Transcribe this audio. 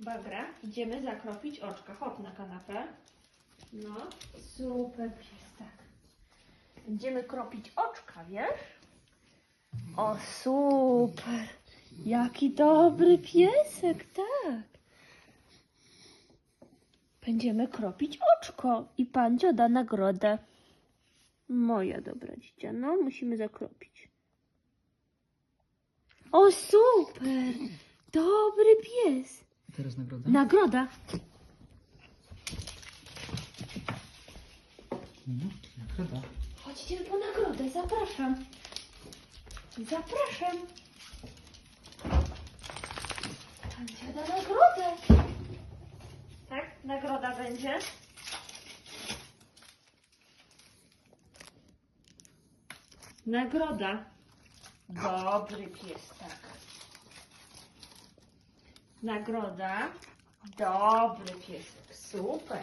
Bagra, idziemy zakropić oczka. Chodź na kanapę. No, super pies, tak. Będziemy kropić oczka, wiesz? O, super. Jaki dobry piesek, tak. Będziemy kropić oczko i pan ci da nagrodę. Moja dobra dzicia, no musimy zakropić. O, super! Dobry pies. Teraz nagroda? Nagroda. No, nagroda. Chodźcie po nagrodę, zapraszam. Zapraszam. Pan ci da nagrodę. Tak? Nagroda będzie. Nagroda. Dobry pies, tak. Nagroda. Dobry piesek, super.